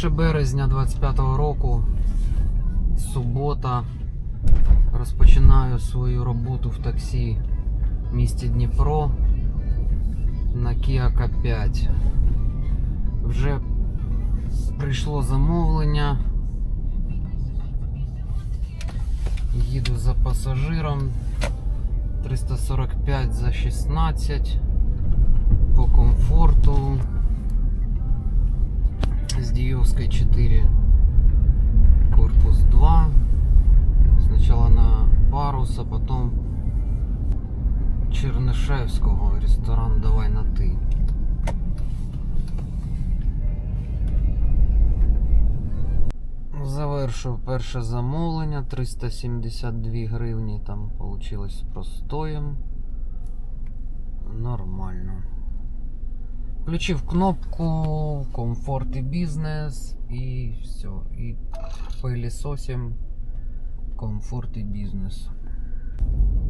1 березня 25-го року, субота. Розпочинаю свою роботу в таксі в місті Дніпро на Kia K5. Вже прийшло замовлення. Їду за пасажиром 345 за 16 по комфорту с Диевской 4 корпус 2 сначала на парус а потом Чернышевского ресторан давай на ты Завершив перше замовлення 372 гривні там вийшло простоєм. Нормально. Включив кнопку комфорт і бізнес і все. І пилісосим комфорт і бізнес.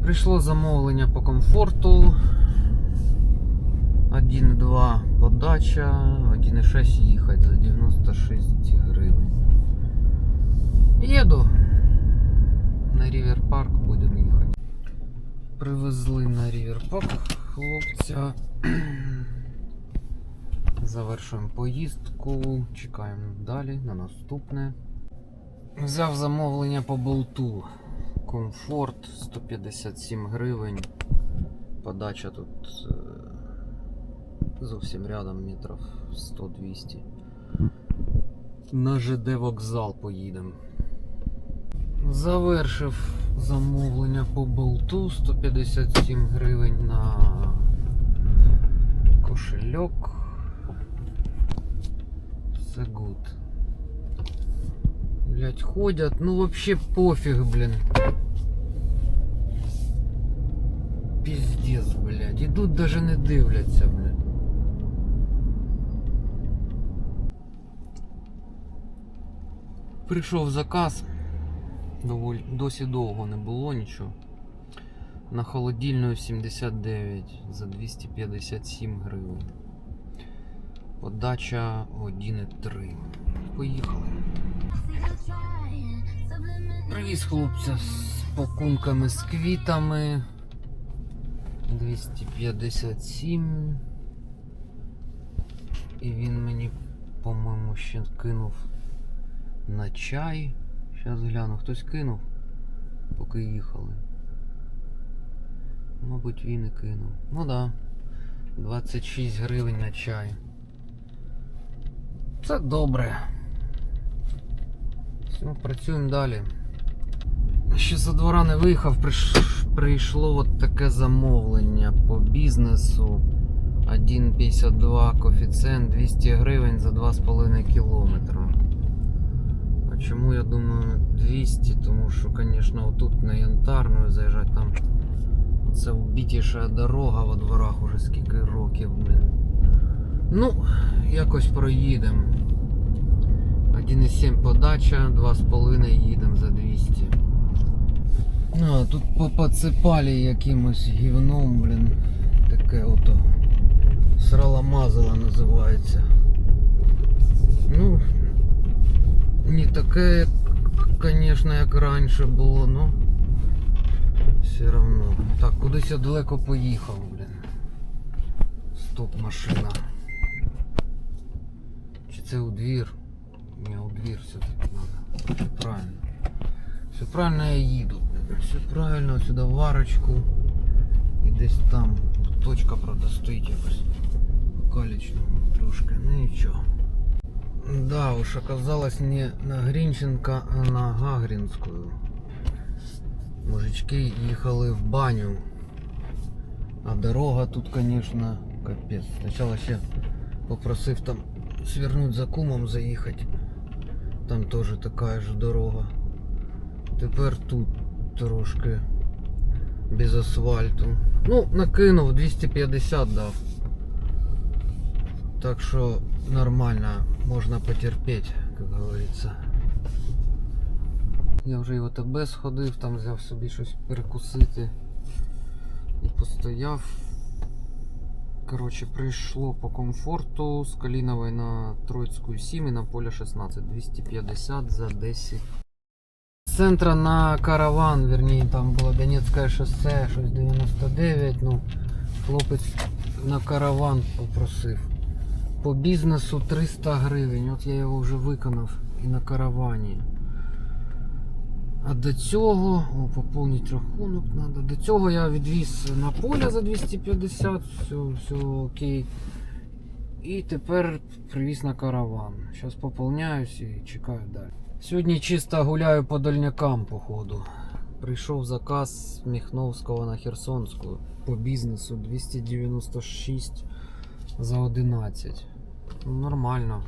Прийшло замовлення по комфорту. 1,2 подача, 1,6 їхати за 96 гривень. Їду. На Рівер Парк будемо їхати. Привезли на Рівер Парк хлопця. Завершуємо поїздку. Чекаємо далі на наступне. Взяв замовлення по болту. Комфорт 157 гривень. Подача тут е, зовсім рядом метрів 100-200. На ЖД вокзал поїдемо. Завершив замовлення по болту 157 гривень на кошельок. Все гуд. Блять, ходят, ну вообще пофиг, блин. Пиздец, блядь. Ідуть даже не дивляться, блядь. Прийшов заказ. Доволі досі довго не було нічого. На холодильну 79 за 257 гривень. Подача 1,3. Поїхали. Привіз хлопця з пакунками з квітами. 257. І він мені, по-моєму, ще кинув на чай. Зараз гляну, хтось кинув, поки їхали. Мабуть, він і кинув. Ну да. 26 гривень на чай. Це добре. Все, працюємо далі. Ще за двора не виїхав, прийшло от таке замовлення по бізнесу. 1,52 коефіцієнт 200 гривень за 2,5 кілометра. А чому я думаю 200? Тому що, звісно, отут на янтарну заїжджати там. Це убитіша дорога во дворах уже скільки років, блін. Ну, якось проїдемо. 1,7 подача, 2,5 їдемо за 200. А, тут попоцепали якимось гівном, блін. Таке ото. Сраламазала називається. Ну, не таке, звісно, як раніше було, но все равно. Так, кудись я далеко поїхав, блін. Стоп, машина. Це у двір? Ні, у двір все-таки. Все правильно. Все правильно я їду. Все правильно, сюди в арочку. І десь там. Точка, правда, стоїть якось. Калічно трошки, ну нічого. Да, уж оказалось не на Грінченка, а на Гагрінську. Мужички їхали в баню. А дорога тут, конечно, капець. Спочатку ще попросив там свернуть за кумом заїхати. Там теж така ж дорога. Тепер тут трошки без асфальту. Ну, накинув 250 дав. Так що нормально, можна потерпеть, як говориться. Я вже і в ОТБ сходив, там взяв собі щось перекусити. І постояв. Короче, прийшло по комфорту з Калінової на Троїцьку 7 і на поле 16. 250 за 10. З центра на караван, верні, там було Донецьке шосе, щось 99. Ну, хлопець на караван попросив. По бізнесу 300 гривень. От я його вже виконав і на каравані. А до цього, о, поповнити рахунок треба. До цього я відвіз на поле за 250, все, все окей. І тепер привіз на караван. Зараз поповняюсь і чекаю далі. Сьогодні чисто гуляю по дальнякам, походу. Прийшов заказ з Міхновського на Херсонську по бізнесу 296 за 11. Ну, нормально.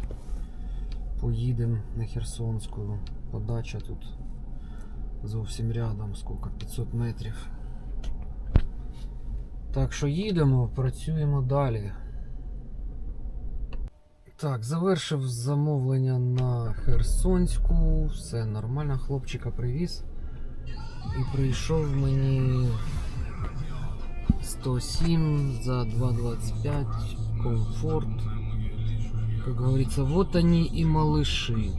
Поїдемо на Херсонську. Подача тут зовсім рядом, скільки 500 метрів. Так що їдемо, працюємо далі. Так, завершив замовлення на Херсонську. Все нормально, хлопчика привіз. І прийшов мені 107 за 2,25 комфорт. Как говорится, вот они и малыши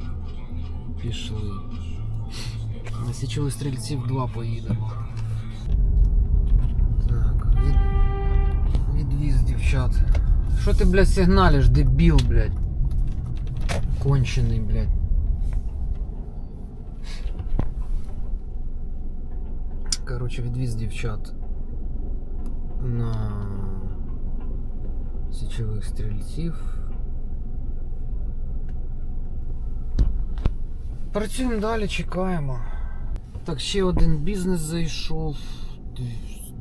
пішли. Січових стрільців 2 поїдемо. Так, від... відвіз дівчат. Що ти, блядь, сигналиш, дебіл, блядь? Кончений, блядь. Короче, відвіз дівчат на січових стрільців. Працюємо далі, чекаємо. Так, ще один бізнес зайшов.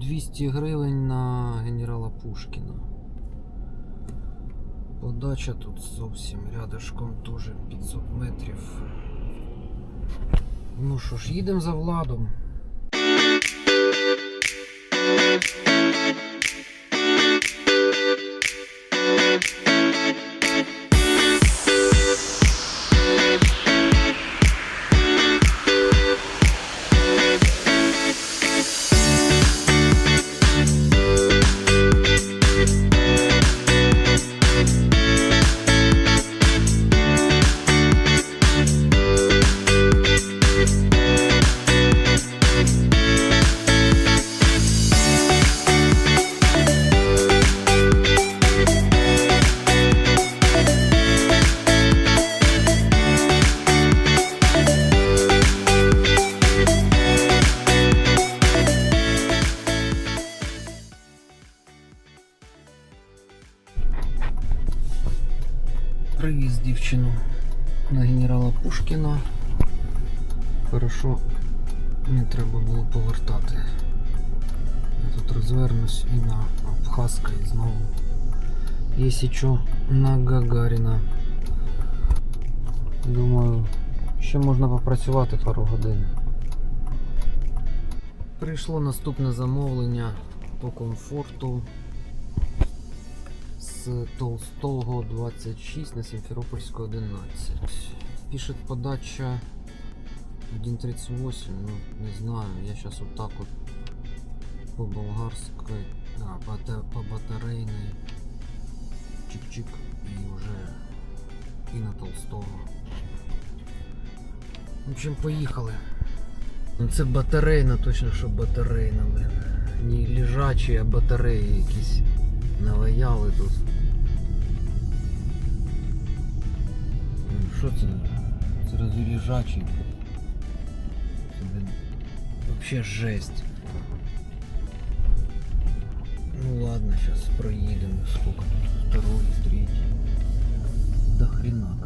200 гривень на генерала Пушкіна. Подача тут зовсім рядышком теж 500 метрів. Ну що ж, їдемо за владом. Привіз дівчину на генерала Пушкіна. Хорошо, не треба було повертати. Я тут розвернусь і на Абхазка і знову. Якщо що, на Гагаріна. Думаю, ще можна попрацювати пару годин. Прийшло наступне замовлення по комфорту з Толстого 26 на Сімферопольську 11. Пишет подача 1.38, ну не знаю, я сейчас вот так вот по болгарской, а, по, по батарейной чик-чик и уже и на Толстого. В общем, поїхали. Ну це батарейна, точно що батарейна, блин. Не лежачі, а батареї якісь наваяли тут. Що це? Це розріжачий. Це, вообще жесть. Ну ладно, сейчас проедем. Сколько тут? Второй, третий. До хрена,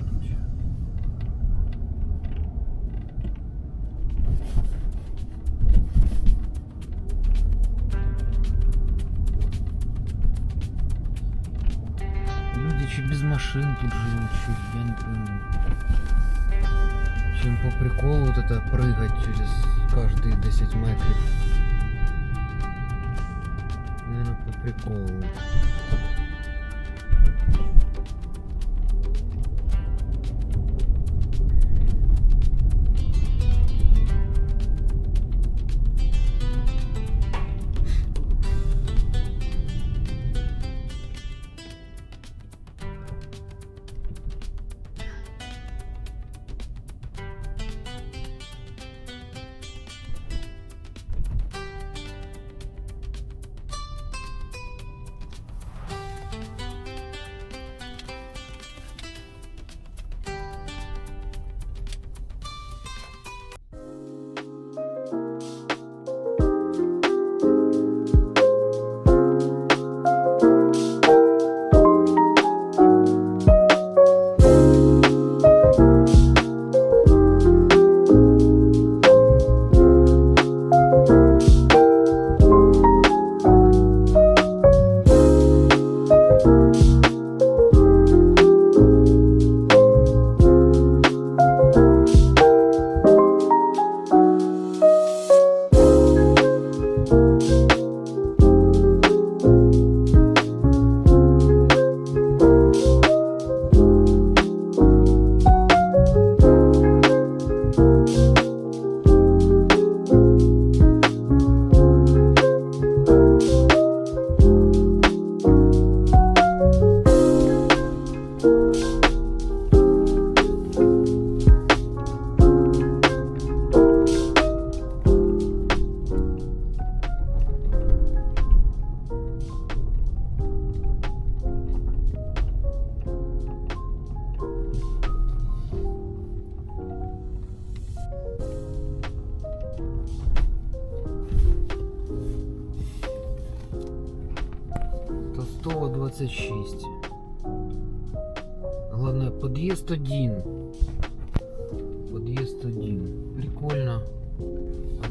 машин тут живут, чи я не пойму. Чем по приколу вот это прыгать через каждые 10 метров. Наверное, по приколу.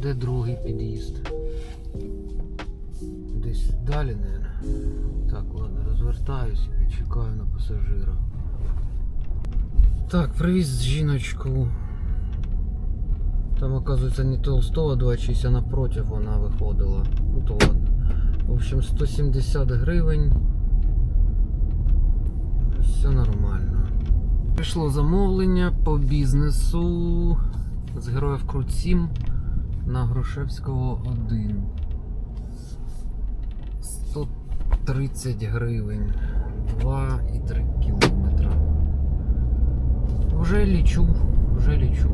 Де другий під'їзд? Десь далі, наверное. Так, ладно, розвертаюсь і чекаю на пасажира. Так, привіз жіночку. Там, оказывается, не Толстого 2,6, а напротив вона виходила. Ну то ладно. В общем, 170 гривень. Все нормально. Прийшло замовлення по бізнесу з Героїв Крут 7 на Грушевського 1. 130 гривень. 2,3 кілометра. Вже лічу, вже лічу.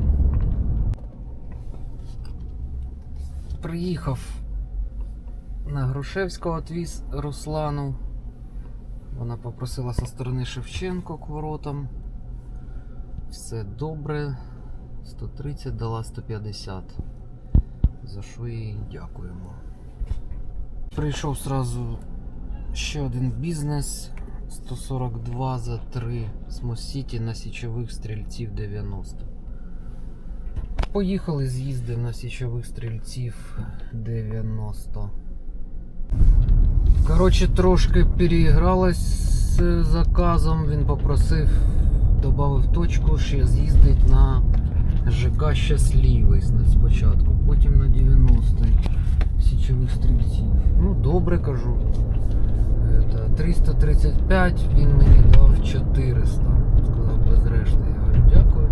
Приїхав на Грушевського отвіз Руслану. Вона попросила со сторони Шевченко к воротам. Все добре. 130 дала 150. За що їй дякуємо. Прийшов сразу ще один бізнес. 142 за 3 з Мосіті на січових стрільців 90. Поїхали, з'їздив на січових стрільців 90. Коротше, трошки переігралась з заказом. Він попросив, додав точку, ще з'їздить на ЖК Щасливий спочатку, потім на 90-й січових стрільців. Ну, добре кажу. Это 335, він мені дав 400. Сказав без решти. Я говорю, дякую.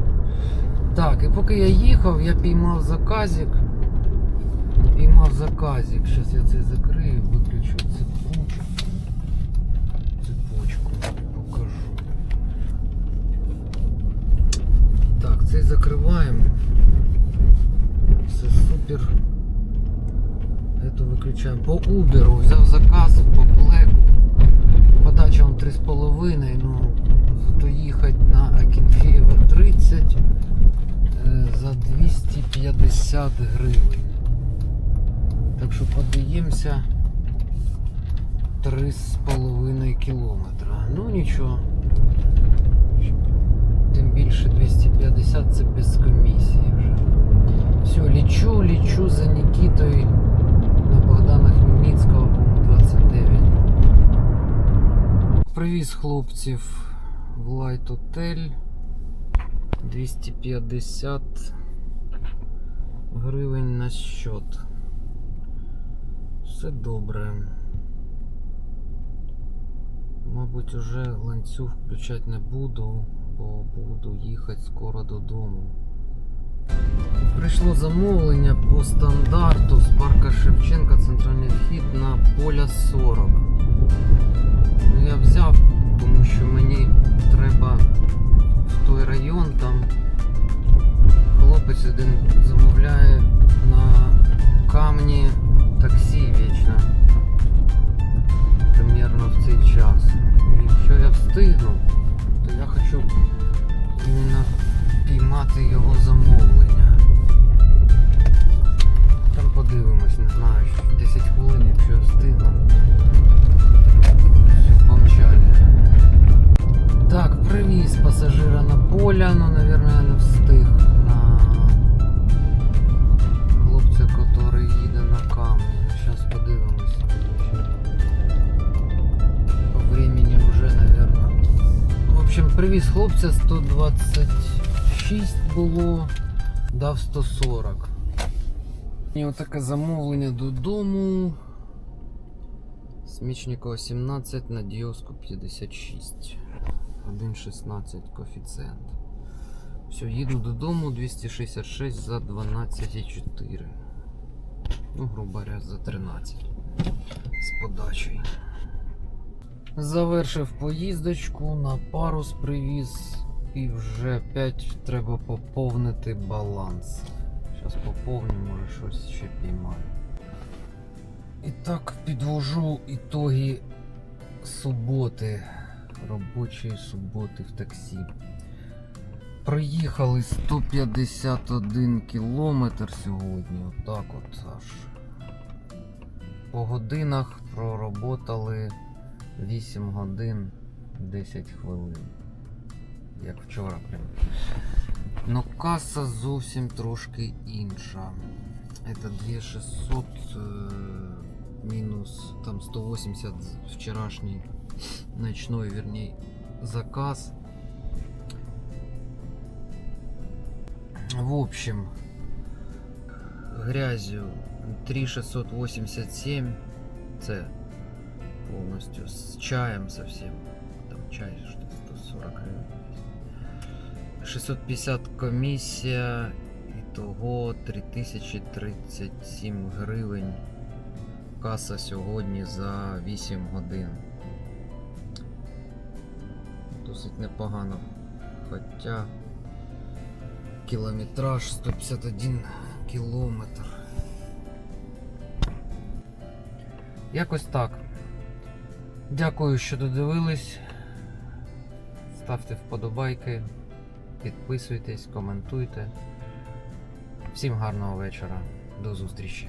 Так, і поки я їхав, я піймав заказик. Піймав заказик. Зараз я це закрию, цей закриваємо. Все супер. Эту виключаємо. По Uber взяв заказ по Black. Подача вам 3,5, ну зато їхати на Акінфеєва 30 е, за 250 гривень. Так що подаємося 3,5 кілометра. Ну нічого. Більше 250 це без комісії вже. Все, лічу, лічу за Нікітою на Богдана Хмельницького, 29. Привіз хлопців в Light Hotel 250 гривень на счет. Все добре. Мабуть, уже ланцюг включати не буду, бо буду їхати скоро додому. Прийшло замовлення по стандарту з парка Шевченка центральний вхід на поля 40. Ну, Я взяв, тому що мені треба в той район там хлопець один замовляє на камні таксі вічно. Примерно в цей час. І якщо я встигну, піймати його замовлення. Там подивимось, не знаю, 10 хвилин, якщо встигну. Помчали. Так, привіз пасажира на поля, ну, наверное, я не встиг на хлопця, який їде на камні. Ну, зараз подивимось. По времени вже, наверное. В общем, привіз хлопця 126 було, дав 140. І отаке замовлення додому. Смічникова 17 на Діоску 56. 1,16 коефіцієнт. Все, їду додому 266 за 12,4. Ну, грубо говоря, за 13. З подачею. Завершив поїздочку, на парус привіз і вже опять треба поповнити баланс. Зараз поповню, може щось ще піймаю. І так підвожу ітоги суботи, робочої суботи в таксі. Проїхали 151 кілометр сьогодні. Отак от аж. По годинах проработали 8 годин 10 хвилин. Як вчора прям. Ну каса зовсім трошки інша. Это 2600 э, минус там 180 вчерашний ночной, вернее, заказ. В общем, грязью 3687 це повністю з чаєм совсем. Там чай що 140 гривень. 650 комісія, ітого 3037 гривень. Каса сьогодні за 8 годин. Досить непогано. Хоча кілометраж 151 кілометр. Якось так. Дякую, що додивились. Ставте вподобайки, підписуйтесь, коментуйте. Всім гарного вечора. До зустрічі.